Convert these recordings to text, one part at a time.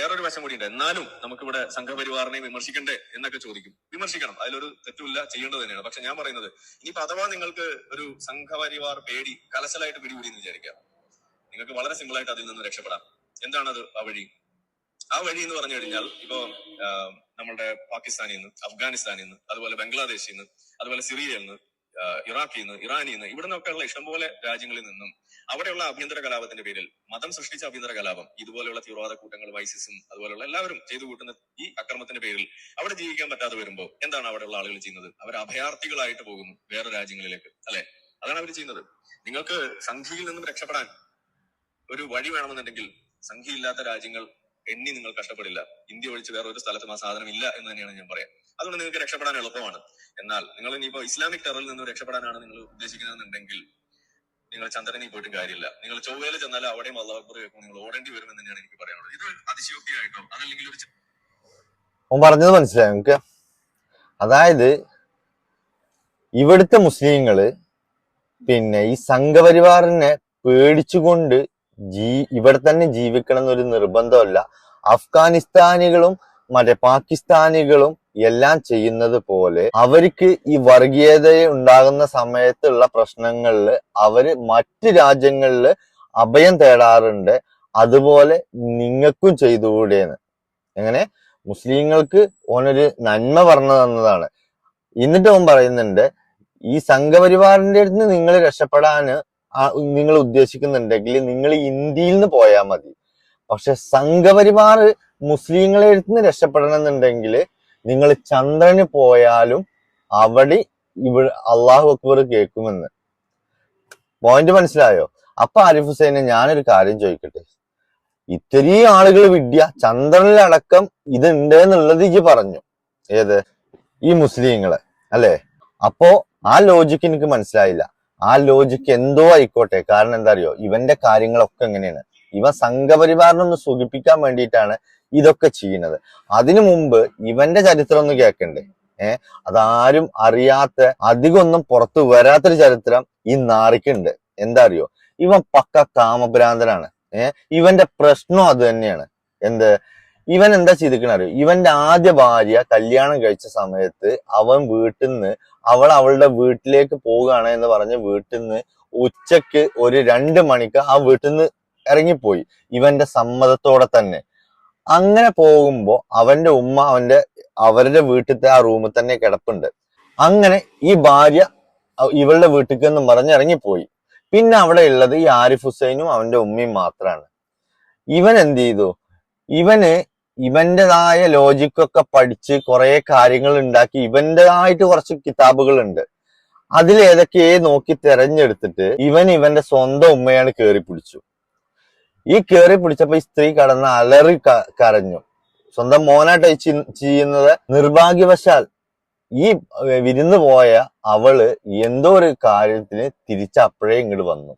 വേറൊരു വശം കൂടി ഉണ്ട് എന്നാലും നമുക്കിവിടെ സംഘപരിവാറിനെ വിമർശിക്കണ്ടേ എന്നൊക്കെ ചോദിക്കും. വിമർശിക്കണം. അതിലൊരു തെറ്റുമില്ല ചെയ്യേണ്ടത് തന്നെയാണ്. പക്ഷെ ഞാൻ പറയുന്നത് ഇനിയിപ്പോ അഥവാ നിങ്ങൾക്ക് ഒരു സംഘപരിവാർ പേടി കലശലായിട്ട് പിടികൂടി എന്ന് വിചാരിക്കാം നിങ്ങൾക്ക് വളരെ സിമ്പിൾ ആയിട്ട് അതിൽ നിന്ന് രക്ഷപ്പെടാം. എന്താണത് ആ വഴി? ആ വഴി എന്ന് പറഞ്ഞു കഴിഞ്ഞാൽ ഇപ്പോ നമ്മുടെ പാകിസ്ഥാനിൽ നിന്ന് അഫ്ഗാനിസ്ഥാനിൽ നിന്ന് അതുപോലെ ബംഗ്ലാദേശിൽ നിന്ന് അതുപോലെ സിറിയയിൽ നിന്ന് ഇറാഖിൽ നിന്ന് ഇറാനിൽ നിന്ന് ഇവിടെ നിന്നൊക്കെയുള്ള ഇഷ്ടംപോലെ രാജ്യങ്ങളിൽ നിന്നും അവിടെയുള്ള ആഭ്യന്തര കലാപത്തിന്റെ പേരിൽ മതം സൃഷ്ടിച്ച ആഭ്യന്തര കലാപം ഇതുപോലെയുള്ള തീവ്രവാദ കൂട്ടങ്ങൾ വൈസിസും അതുപോലെയുള്ള എല്ലാവരും ചെയ്തു കൂട്ടുന്ന ഈ അക്രമത്തിന്റെ പേരിൽ അവിടെ ജീവിക്കാൻ പറ്റാതെ വരുമ്പോൾ എന്താണ് അവിടെയുള്ള ആളുകൾ ചെയ്യുന്നത്? അവർ അഭയാർത്ഥികളായിട്ട് പോകുന്നു വേറെ രാജ്യങ്ങളിലേക്ക് അല്ലെ? അതാണ് അവർ ചെയ്യുന്നത്. നിങ്ങൾക്ക് സംഖ്യയിൽ നിന്നും രക്ഷപ്പെടാൻ ഒരു വഴി വേണമെന്നുണ്ടെങ്കിൽ സംഖ്യയില്ലാത്ത രാജ്യങ്ങൾ എണ്ണി നിങ്ങൾ കഷ്ടപ്പെടില്ല. ഇന്ത്യ ഒഴിച്ച് വേറെ ഒരു സ്ഥലത്തും ആ സാധനം ഇല്ല എന്ന് തന്നെയാണ് ഞാൻ പറയാം. അതുകൊണ്ട് നിങ്ങൾക്ക് രക്ഷപ്പെടാൻ എളുപ്പമാണ്. എന്നാൽ നിങ്ങൾ ഇനിയിപ്പോ ഇസ്ലാമിക് ടെററിൽ നിന്ന് രക്ഷപ്പെടാനാണ് നിങ്ങൾ ഉദ്ദേശിക്കുന്നതെന്നുണ്ടെങ്കിൽ നിങ്ങൾ ചന്ദ്രനിൽ പോയിട്ടും കാര്യമില്ല. നിങ്ങൾ ചൊവ്വയിൽ ചെന്നാൽ അവിടെയും അള്ളാഹുബർ കേൾക്കും നിങ്ങൾ ഓടേണ്ടി വരുമെന്ന് തന്നെയാണ് എനിക്ക് പറയാനുള്ളത്. ഇത് അതിശയോക്തിയായിട്ടോ? അതല്ലെങ്കിൽ ഒരു ഓൻ പറഞ്ഞത് മനസ്സിലായോ നമുക്ക് അതായത് ഇവിടുത്തെ മുസ്ലിങ്ങൾ പിന്നെ ഈ സംഘപരിവാറിനെ പേടിച്ചുകൊണ്ട് ജീ ഇവിടെ തന്നെ ജീവിക്കണം എന്നൊരു നിർബന്ധമല്ല. അഫ്ഗാനിസ്ഥാനികളും മറ്റേ പാകിസ്ഥാനികളും എല്ലാം ചെയ്യുന്നത് പോലെ അവർക്ക് ഈ വർഗീയത ഉണ്ടാകുന്ന സമയത്തുള്ള പ്രശ്നങ്ങളിൽ അവർ മറ്റ് രാജ്യങ്ങളിൽ അഭയം തേടാറുണ്ട്. അതുപോലെ നിങ്ങൾക്കും ചെയ്തുകൂടെയെന്ന് എങ്ങനെ? മുസ്ലിങ്ങൾക്ക് ഓനൊരു നന്മ പറഞ്ഞു തന്നതാണ്. എന്നിട്ട് ഓൻ പറയുന്നുണ്ട് ഈ സംഘപരിവാറിന്റെ അടുത്ത് നിങ്ങൾ രക്ഷപ്പെടാന് നിങ്ങൾ ഉദ്ദേശിക്കുന്നുണ്ടെങ്കിൽ നിങ്ങൾ ഇന്ത്യയിൽ നിന്ന് പോയാൽ മതി. പക്ഷെ സംഘപരിവാർ മുസ്ലിങ്ങളെ അടുത്ത് നിന്ന് രക്ഷപ്പെടണമെന്നുണ്ടെങ്കിൽ നിങ്ങൾ ചന്ദ്രന് പോയാലും അവിടെ ഇവിടെ അള്ളാഹു അക്ബർ കേൾക്കുമെന്ന്. പോയിന്റ് മനസ്സിലായോ? അപ്പൊ ആരിഫ് ഹുസൈനെ ഞാനൊരു കാര്യം ചോദിക്കട്ടെ? ഇത്രയും ആളുകൾ വിദ്യ ചന്ദ്രനിലടക്കം ഇതുണ്ട് എന്നുള്ളത് ഈ പറഞ്ഞു. ഏത്? ഈ മുസ്ലിങ്ങൾ അല്ലേ? അപ്പോ ആ ലോജിക്ക് എനിക്ക് മനസ്സിലായില്ല. ആ ലോജിക്ക് എന്തോ ആയിക്കോട്ടെ? കാരണം എന്താ അറിയോ? ഇവന്റെ കാര്യങ്ങളൊക്കെ എങ്ങനെയാണ്? ഇവ സംഘപരിവാറിനൊന്ന് സുഖിപ്പിക്കാൻ വേണ്ടിയിട്ടാണ് ഇതൊക്കെ ചെയ്യുന്നത്. അതിനു മുമ്പ് ഇവന്റെ ചരിത്രം ഒന്ന് കേൾക്കണ്ടേ? ഏഹ് അതാരും അറിയാത്ത അധികമൊന്നും പുറത്തു വരാത്തൊരു ചരിത്രം ഈ നാറിക്കുണ്ട്. എന്താ അറിയോ ഇവൻ പക്ക കാമഭ്രാന്തനാണ്. ഏഹ് ഇവന്റെ പ്രശ്നം അത് തന്നെയാണ്. എന്ത്? ഇവൻ എന്താ ചെയ്തിരിക്കണ അറിയോ? ഇവന്റെ ആദ്യ ഭാര്യ കല്യാണം കഴിച്ച സമയത്ത് അവൻ വീട്ടിൽ നിന്ന് അവൾ അവളുടെ വീട്ടിലേക്ക് പോവുകയാണ് എന്ന് പറഞ്ഞ് വീട്ടിൽ നിന്ന് ഉച്ചയ്ക്ക് ഒരു രണ്ട് മണിക്ക് ആ വീട്ടിൽ നിന്ന് ഇറങ്ങിപ്പോയി. ഇവന്റെ സമ്മതത്തോടെ തന്നെ. അങ്ങനെ പോകുമ്പോ അവന്റെ ഉമ്മ അവന്റെ അവരുടെ വീട്ടിലത്തെ ആ റൂമിൽ തന്നെ കിടപ്പുണ്ട്. അങ്ങനെ ഈ ഭാര്യ ഇവളുടെ വീട്ടിൽ എന്നും പറഞ്ഞ് ഇറങ്ങിപ്പോയി. പിന്നെ അവിടെ ഉള്ളത് ഈ ആരിഫ് ഹുസൈനും അവന്റെ ഉമ്മയും മാത്രമാണ് ഇവൻ എന്ത് ചെയ്തു? ഇവന് ഇവന്റേതായ ലോജിക്കൊക്കെ പഠിച്ച് കുറെ കാര്യങ്ങൾ ഉണ്ടാക്കി ഇവന്റേതായിട്ട് കുറച്ച് കിതാബുകളുണ്ട് അതിൽ ഏതൊക്കെ നോക്കി തെരഞ്ഞെടുത്തിട്ട് ഇവൻ ഇവന്റെ സ്വന്തം ഉമ്മയാണ് കേറി പിടിച്ചു. ഈ കേറി പിടിച്ചപ്പോ ഈ സ്ത്രീ കടന്ന് അലറി കരഞ്ഞു. സ്വന്തം മോനായിട്ട് ചെയ്യുന്നത്. നിർഭാഗ്യവശാൽ ഈ വിരുന്ന് പോയ അവൾ എന്തോ ഒരു കാര്യത്തിന് തിരിച്ചപ്പോഴേ ഇങ്ങോട്ട് വന്നു.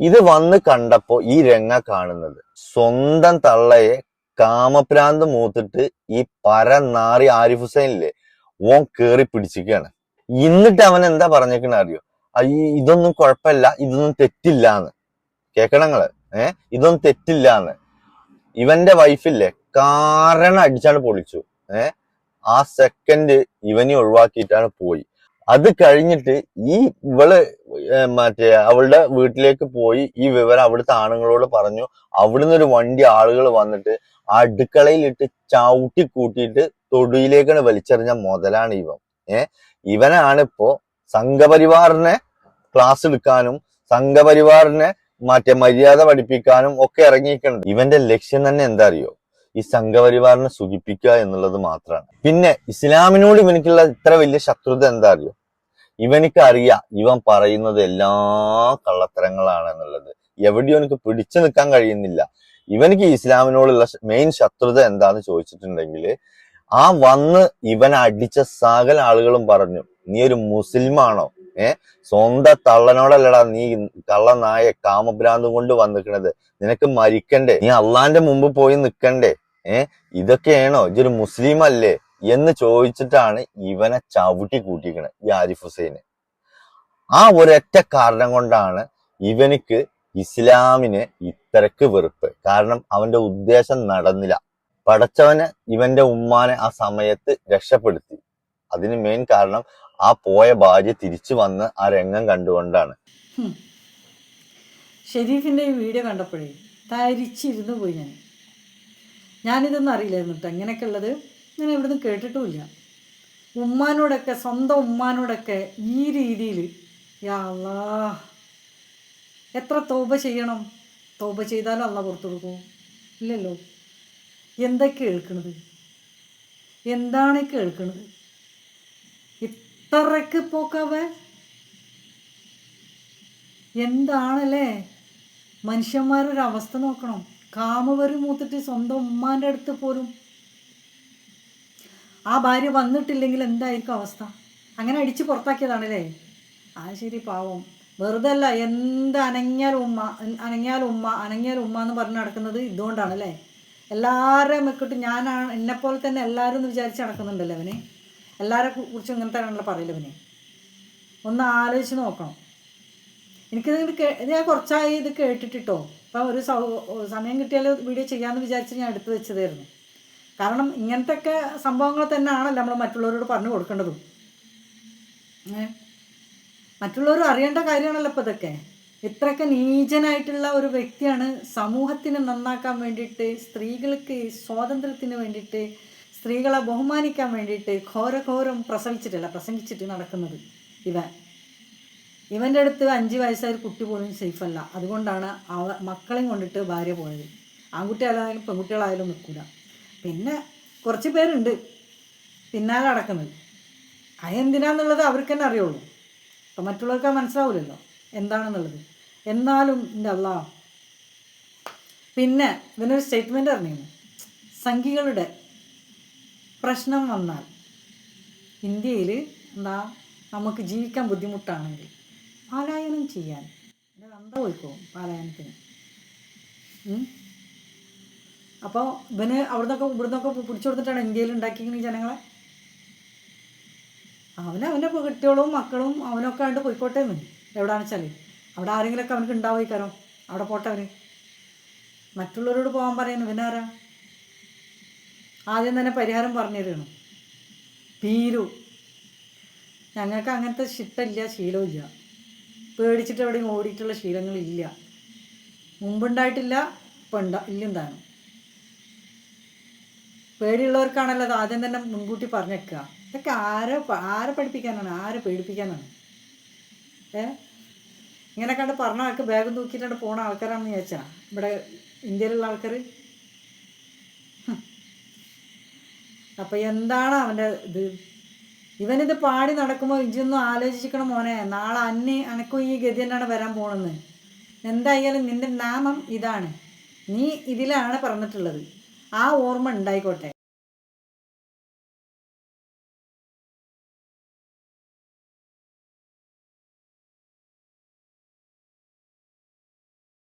ഇത് വന്ന് കണ്ടപ്പോ ഈ രംഗ കാണുന്നത്. സ്വന്തം തള്ളയെ കാമപ്രാന്ത് മൂത്തിട്ട് ഈ പരനാറി ആരിഫ് ഹുസൈനില്ലേ ഓൻ കേറി പിടിച്ചിരിക്കുകയാണ്. എന്നിട്ട് അവൻ എന്താ പറഞ്ഞേക്കണ അറിയോ? ഇതൊന്നും കുഴപ്പമില്ല ഇതൊന്നും തെറ്റില്ലാന്ന്. കേക്കണങ്ങൾ ഏ? ഇതൊന്നും തെറ്റില്ല എന്ന് ഇവന്റെ വൈഫില്ലേ കാരണം അടിച്ചാണ് പൊളിച്ചു. ഏ? ആ സെക്കൻഡ് ഇവനെ ഒഴിവാക്കിയിട്ടാണ് പോയി. അത് കഴിഞ്ഞിട്ട് ഈ ഇവൾ മറ്റേ അവളുടെ വീട്ടിലേക്ക് പോയി ഈ വിവരം അവിടുത്തെ ആണുങ്ങളോട് പറഞ്ഞു. അവിടുന്ന് ഒരു വണ്ടി ആളുകൾ വന്നിട്ട് അടുക്കളയിലിട്ട് ചവിട്ടി കൂട്ടിയിട്ട് തൊടിയിലേക്കാണ് വലിച്ചെറിഞ്ഞ മുതലാണ് ഇവൻ. ഏ? ഇവനാണിപ്പോ സംഘപരിവാറിനെ ക്ലാസ് എടുക്കാനും സംഘപരിവാറിനെ മറ്റേ മര്യാദ പഠിപ്പിക്കാനും ഒക്കെ ഇറങ്ങിയിട്ടുണ്ട് ഇവന്റെ ലക്ഷ്യം തന്നെ എന്താ അറിയോ ഈ സംഘപരിവാറിനെ സുഖിപ്പിക്കുക എന്നുള്ളത് മാത്രമാണ് പിന്നെ ഇസ്ലാമിനോട് ഇവനിക്കുള്ള ഇത്ര വലിയ ശത്രുത എന്താ അറിയോ ഇവനിക്ക് അറിയാം ഇവൻ പറയുന്നത് എല്ലാ കള്ളത്തരങ്ങളാണ് എന്നുള്ളത് എവിടെയോ എനിക്ക് പിടിച്ചു നിൽക്കാൻ കഴിയുന്നില്ല. ഇവനിക്ക് ഇസ്ലാമിനോടുള്ള മെയിൻ ശത്രുത എന്താന്ന് ചോദിച്ചിട്ടുണ്ടെങ്കിൽ ആ വന്ന് ഇവൻ അടിച്ച സകല ആളുകളും പറഞ്ഞു നീ ഒരു മുസ്ലിമാണോ? ഏ? സ്വന്തം തള്ളനോടല്ലടാ നീ കള്ളനായ കാമഭ്രാന്തും കൊണ്ട് വന്നിക്കണത്. നിനക്ക് മരിക്കണ്ടേ. നീ അള്ളാന്റെ മുമ്പ് പോയി നിക്കണ്ടേ. ഏ? ഇതൊക്കെയാണോ? ഇതൊരു മുസ്ലിം അല്ലേ എന്ന് ചോദിച്ചിട്ടാണ് ഇവനെ ചവിട്ടി കൂട്ടിക്കണത് ഈ ആരിഫ് ഹുസൈന്. ആ ഒരൊറ്റ കാരണം കൊണ്ടാണ് ഇവനിക്ക് ഇസ്ലാമിന് ഇത്രക്ക് വെറുപ്പ്. കാരണം അവന്റെ ഉദ്ദേശം നടന്നില്ല. പടച്ചവന് ഇവന്റെ ഉമ്മാനെ ആ സമയത്ത് രക്ഷപ്പെടുത്തി. അതിന് മെയിൻ കാരണം ആ പോയ ഭാര്യ തിരിച്ചു വന്ന് ആ രംഗം കണ്ടുകൊണ്ടാണ്. ഷെരീഫിന്റെ ഈ വീഡിയോ കണ്ടപ്പോഴേ തരിച്ചിരുന്നു പോയി ഞാൻ. ഞാനിതൊന്നും അറിയില്ലായിരുന്നു കേട്ടോ ഇങ്ങനെയൊക്കെ ഉള്ളത് ഞാൻ ഇവിടുന്ന് കേട്ടിട്ടുമില്ല. ഉമ്മാനോടൊക്കെ സ്വന്തം ഉമ്മാനോടൊക്കെ ഈ രീതിയിൽ യാ അല്ലാ എത്ര തോപ ചെയ്യണം? തോപ ചെയ്താലും അല്ല പുറത്തു കൊടുക്കും. ഇല്ലല്ലോ. എന്തൊക്കെ കേൾക്കണത്? എന്താണ് കേൾക്കണത്? ഇത്രക്ക് പോക്കാവ്. എന്താണല്ലേ? മനുഷ്യന്മാരൊരവസ്ഥ നോക്കണം. കാമവരും മൂത്തിട്ട് സ്വന്തം ഉമ്മാന്റെ അടുത്ത് പോലും ആ ഭാര്യ വന്നിട്ടില്ലെങ്കിൽ എന്തായിരിക്കും അവസ്ഥ? അങ്ങനെ അടിച്ച് പുറത്താക്കിയതാണല്ലേ? ആ ശരി പാവം. വെറുതെ അല്ല എന്ത് അനങ്ങിയാൽ ഉമ്മ അനങ്ങിയാൽ ഉമ്മ അനങ്ങിയാൽ ഉമ്മ എന്ന് പറഞ്ഞ് നടക്കുന്നത് ഇതുകൊണ്ടാണല്ലേ? എല്ലാവരെയും വെക്കിട്ട് ഞാനാണ് എന്നെപ്പോലെ തന്നെ എല്ലാവരും എന്ന് വിചാരിച്ച് നടക്കുന്നുണ്ടല്ലോ അവന്? എല്ലാവരെ കുറിച്ചും ഇങ്ങനത്തെ ആണല്ലോ പറയില്ല പിന്നെ? ഒന്ന് ആലോചിച്ച് നോക്കണം. എനിക്കിത് കേ ഞാൻ കുറച്ചായി ഇത് കേട്ടിട്ടിട്ടോ. അപ്പം ഒരു സമയം കിട്ടിയാൽ വീഡിയോ ചെയ്യാമെന്ന് വിചാരിച്ച് ഞാൻ എടുത്തു വെച്ചതായിരുന്നു. കാരണം ഇങ്ങനത്തെ ഒക്കെ സംഭവങ്ങൾ തന്നെയാണല്ലോ നമ്മൾ മറ്റുള്ളവരോട് പറഞ്ഞു കൊടുക്കേണ്ടതും. മറ്റുള്ളവർ അറിയേണ്ട കാര്യമാണല്ലോ ഇപ്പോൾ ഇതൊക്കെ. ഇത്രയൊക്കെ നീചനായിട്ടുള്ള ഒരു വ്യക്തിയാണ് സമൂഹത്തിനെ നന്നാക്കാൻ വേണ്ടിയിട്ട് സ്ത്രീകൾക്ക് സ്വാതന്ത്ര്യത്തിന് വേണ്ടിയിട്ട് സ്ത്രീകളെ ബഹുമാനിക്കാൻ വേണ്ടിയിട്ട് ഘോരഘോരം പ്രസവിച്ചിട്ടില്ല പ്രസംഗിച്ചിട്ട് നടക്കുന്നത് ഇവൻ. ഇവന്റെ അടുത്ത് അഞ്ച് വയസ്സായ കുട്ടി പോലും സേഫല്ല. അതുകൊണ്ടാണ് അവ മക്കളെയും കൊണ്ടിട്ട് ഭാര്യ പോയത്. ആൺകുട്ടികളായാലും പെൺകുട്ടികളായാലും നിൽക്കില്ല പിന്നെ കുറച്ച് പേരുണ്ട് പിന്നാലെ നടക്കുന്നത്. അതെന്തിനാന്നുള്ളത് അവർക്ക് തന്നെ അറിയുള്ളൂ. അപ്പം മറ്റുള്ളവർക്ക് മനസ്സിലാവില്ലല്ലോ എന്താണെന്നുള്ളത്. എന്നാലും എന്റെ അല്ലാ പിന്നെ ഇവനൊരു സ്റ്റേറ്റ്മെന്റ് അറിഞ്ഞിരുന്നു സംഘികളുടെ പ്രശ്നം വന്നാൽ ഇന്ത്യയിൽ എന്താ നമുക്ക് ജീവിക്കാൻ ബുദ്ധിമുട്ടാണെങ്കിൽ പാലായനം ചെയ്യാൻ. അന്ത പോയിക്കോ പാലായനത്തിന്. അപ്പോൾ ഇവന് അവിടുന്നൊക്കെ ഇവിടുന്നൊക്കെ പിടിച്ചു കൊടുത്തിട്ടാണ് ഇന്ത്യയിൽ ഉണ്ടാക്കിയിരിക്കുന്നത് ജനങ്ങളെ? അവന് അവന്റെ കുട്ടികളും മക്കളും അവനൊക്കെ ആയിട്ട് പോയിക്കോട്ടെ മതി എവിടെയാണെന്ന് വെച്ചാൽ അവിടെ ആരെങ്കിലുമൊക്കെ അവനക്ക് ഉണ്ടാവുമായിക്കാരോ അവിടെ പോട്ടെ മറ്റുള്ളവരോട് പോകാൻ പറയുന്നു ഇവനാരാ? ആദ്യം തന്നെ പരിഹാരം പറഞ്ഞു തരണം പീരു. ഞങ്ങൾക്ക് അങ്ങനത്തെ ശിട്ടമില്ല ശീലമില്ല പേടിച്ചിട്ട് എവിടെയും ഓടിയിട്ടുള്ള ശീലങ്ങളില്ല. മുമ്പുണ്ടായിട്ടില്ല ഇപ്പം ഉണ്ടാ താനും പേടിയുള്ളവർക്കാണല്ലോ അത് ആദ്യം തന്നെ മുൻകൂട്ടി പറഞ്ഞേക്കുക. ഇതൊക്കെ ആരെ ആരെ പഠിപ്പിക്കാനാണ്? ആരെ പേടിപ്പിക്കാനാണ്? ഏ? ഇങ്ങനെ കണ്ട് പറഞ്ഞ ആൾക്ക് ബാഗും തൂക്കിയിട്ടാണ് പോണ ആൾക്കാരാണെന്ന് ചോദിച്ചാൽ ഇവിടെ ഇന്ത്യയിലുള്ള ആൾക്കാർ അപ്പം എന്താണ് അവന്റെ ഇത്? ഇവനിത് പാടി നടക്കുമ്പോൾ ഇജൊന്നും ആലോചിക്കണം മോനെ. നാളെ അന്നെ അനക്കും ഈ ഗതി തന്നെയാണ് വരാൻ പോണെന്ന്. എന്തായാലും നിന്റെ നാമം ഇതാണ്. നീ ഇതിലാണ് പറഞ്ഞിട്ടുള്ളത്. ആ ഓർമ്മ ഉണ്ടായിക്കോട്ടെ.